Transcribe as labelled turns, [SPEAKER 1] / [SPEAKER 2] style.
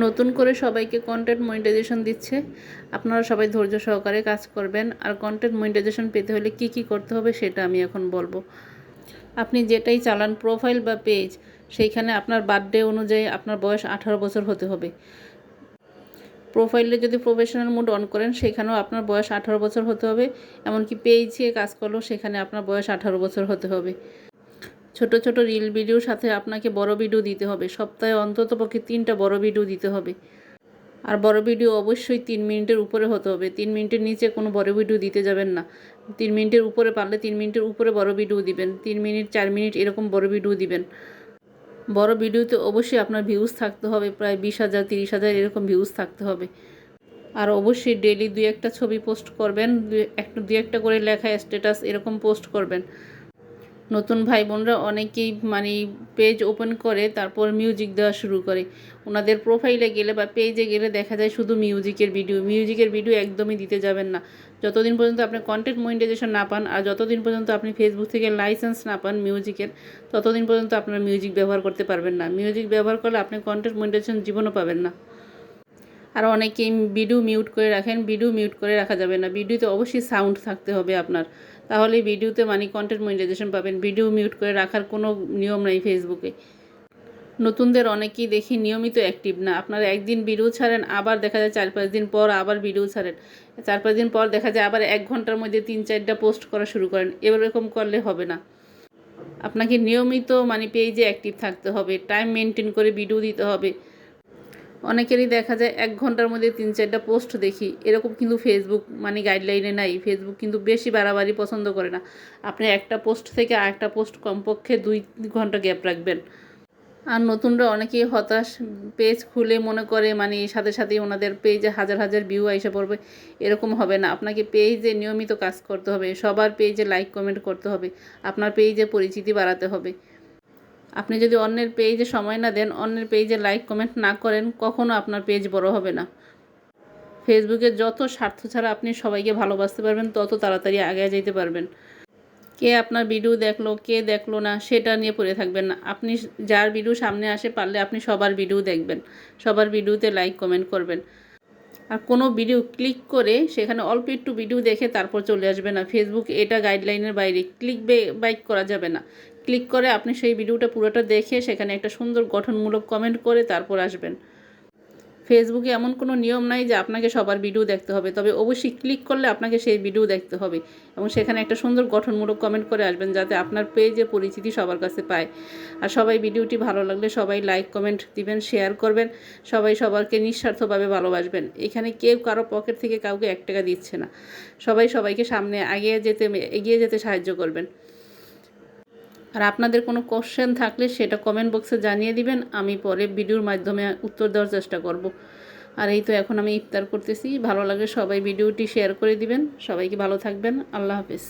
[SPEAKER 1] নতুন করে সবাইকে কন্টেন্ট মনিটাইজেশন দিচ্ছে। আপনারা সবাই ধৈর্য সহকারে কাজ করবেন। আর কন্টেন্ট মনিটাইজেশন পেতে হলে কি কি করতে হবে সেটা আমি এখন বলব। আপনি যেটাই চালান প্রোফাইল বা পেজ সেইখানে আপনার বার্থডে অনুযায়ী আপনার বয়স আঠারো বছর হতে হবে। প্রোফাইলে যদি প্রফেশনাল মোড অন করেন, সেখানেও আপনার বয়স আঠারো বছর হতে হবে। এমনকি পেজে কাজ করলেও সেখানে আপনার বয়স আঠারো বছর হতে হবে। ছোট ছোট রিল ভিডিওর সাথে আপনাকে বড় ভিডিও দিতে হবে। সপ্তাহে অন্তত পক্ষে তিনটা বড় ভিডিও দিতে হবে। আর বড় ভিডিও অবশ্যই তিন মিনিটের উপরে হতে হবে। তিন মিনিটের নিচে কোনো বড় ভিডিও দিতে যাবেন না। তিন মিনিটের উপরে পারলে তিন মিনিটের উপরে বড় ভিডিও দিবেন। তিন মিনিট, চার মিনিট এরকম বড় ভিডিও দিবেন। বড় ভিডিওতে অবশ্যই আপনার ভিউজ থাকতে হবে। প্রায় বিশ হাজার, তিরিশ হাজার এরকম ভিউজ থাকতে হবে। আর অবশ্যই ডেলি দুই একটা ছবি পোস্ট করবেন। দুই একটা দুই একটা করে লেখা স্ট্যাটাস এরকম পোস্ট করবেন। নতুন ভাই বোনরা অনেকেই মানে পেজ ওপেন করে, তারপর মিউজিক দেওয়া শুরু করে। ওনাদের প্রোফাইলে গেলে বা পেজে গেলে দেখা যায় শুধু মিউজিকের ভিডিও মিউজিকের ভিডিও একদমই দিতে যাবেন না। যতদিন পর্যন্ত আপনি কন্টেন্ট মনিটাইজেশন না পান আর যতদিন পর্যন্ত আপনি ফেসবুক থেকে লাইসেন্স না পান মিউজিকের ততদিন পর্যন্ত আপনার মিউজিক ব্যবহার করতে পারবেন না। মিউজিক ব্যবহার করলে আপনি কন্টেন্ট মনিটাইজেশন জীবনও পাবেন না। আর অনেকেই ভিডিও মিউট করে রাখেন। ভিডিও মিউট করে রাখা যাবে না। ভিডিওতে অবশ্যই সাউন্ড থাকতে হবে আপনার। তাহলে ভিডিওতে মানে কন্টেন্ট মনিটাইজেশন পাবেন। ভিডিও মিউট করে রাখার কোনো নিয়ম নাই ফেসবুকে নতুনদের অনেকেই দেখি নিয়মিত অ্যাক্টিভ না। আপনারা একদিন ভিডিও ছাড়েন, আবার দেখা যায় চার পাঁচ দিন পর আবার ভিডিও ছাড়েন। চার পাঁচ দিন পর দেখা যায় আবার এক ঘণ্টার মধ্যে তিন চারটা পোস্ট করা শুরু করেন। এরকম করলে হবে না। আপনাকে নিয়মিত মানে পেজে অ্যাক্টিভ থাকতে হবে। টাইম মেনটেন করে ভিডিও দিতে হবে। অনেকেরই দেখা যায় এক ঘণ্টার মধ্যে তিন চারটা পোস্ট দেখি। এরকম কিন্তু ফেসবুক মানে গাইডলাইনে নাই। ফেসবুক কিন্তু বেশি বাড়াবাড়ি পছন্দ করে না। আপনি একটা পোস্ট থেকে আরেকটা পোস্ট কমপক্ষে দুই ঘণ্টা গ্যাপ রাখবেন। আর নতুনরা অনেকেই হতাশ পেজ খুলে মনে করে মানে সাথে সাথেই ওনাদের পেজে হাজার হাজার ভিউ এসে পড়বে। এরকম হবে না। আপনাকে পেজে নিয়মিত কাজ করতে হবে। সবার পেজে লাইক কমেন্ট করতে হবে। আপনার পেজে পরিচিতি বাড়াতে হবে। আপনি যদি অন্যের পেজে সময় না দেন, অন্যের পেজে লাইক কমেন্ট না করেন, কখনো আপনার পেজ বড় হবে না। ফেসবুকে যত স্বার্থ ছাড়া আপনি সবাইকে ভালোবাসতে পারবেন, তত তাড়াতাড়ি আগে যেতে পারবেন। কে আপনার ভিডিও দেখল, কে দেখল না, সেটা নিয়ে পড়ে থাকবেন না। আপনি যার ভিডিও সামনে আসে, পারলে আপনি সবার ভিডিও দেখবেন। সবার ভিডিওতে লাইক কমেন্ট করবেন। আর কোনো ভিডিও ক্লিক করে সেখানে অল্প একটু ভিডিও দেখে তারপর চলে আসবে না। ফেসবুক এটা গাইডলাইনের বাইরে। ক্লিক বাইক করা যাবে না। ক্লিক করে আপনি সেই ভিডিওটা পুরোটা দেখে সেখানে একটা সুন্দর গঠনমূলক কমেন্ট করে তারপর আসবেন। ফেসবুকে এমন কোনো নিয়ম নাই যে আপনাকে সবার ভিডিও দেখতে হবে, তবে অবশ্যই ক্লিক করলে আপনাকে সেই ভিডিও দেখতে হবে এবং সেখানে একটা সুন্দর গঠনমূলক কমেন্ট করে আসবেন যাতে আপনার পেজে পরিচিতি সবার কাছে পায়। আর সবাই ভিডিওটি ভালো লাগলে সবাই লাইক কমেন্ট দিবেন শেয়ার করবেন, সবাই সবারকে নিঃস্বার্থভাবে ভালোবাসবেন। এখানে কেউ কারও পকেট থেকে কাউকে এক টাকা দিচ্ছে না। সবাই সবাইকে সামনে এগিয়ে যেতে এগিয়ে যেতে সাহায্য করবেন। আর আপনাদের কোনো কোশ্চেন থাকলে সেটা কমেন্ট বক্সে জানিয়ে দিবেন, আমি পরে ভিডিওর মাধ্যমে উত্তর দেওয়ার চেষ্টা করব। আর এই তো এখন আমি ইফতার করতেছি, ভালো লাগে সবাই ভিডিওটি শেয়ার করে দিবেন, সবাইকে ভালো থাকবেন, আল্লাহ হাফিজ।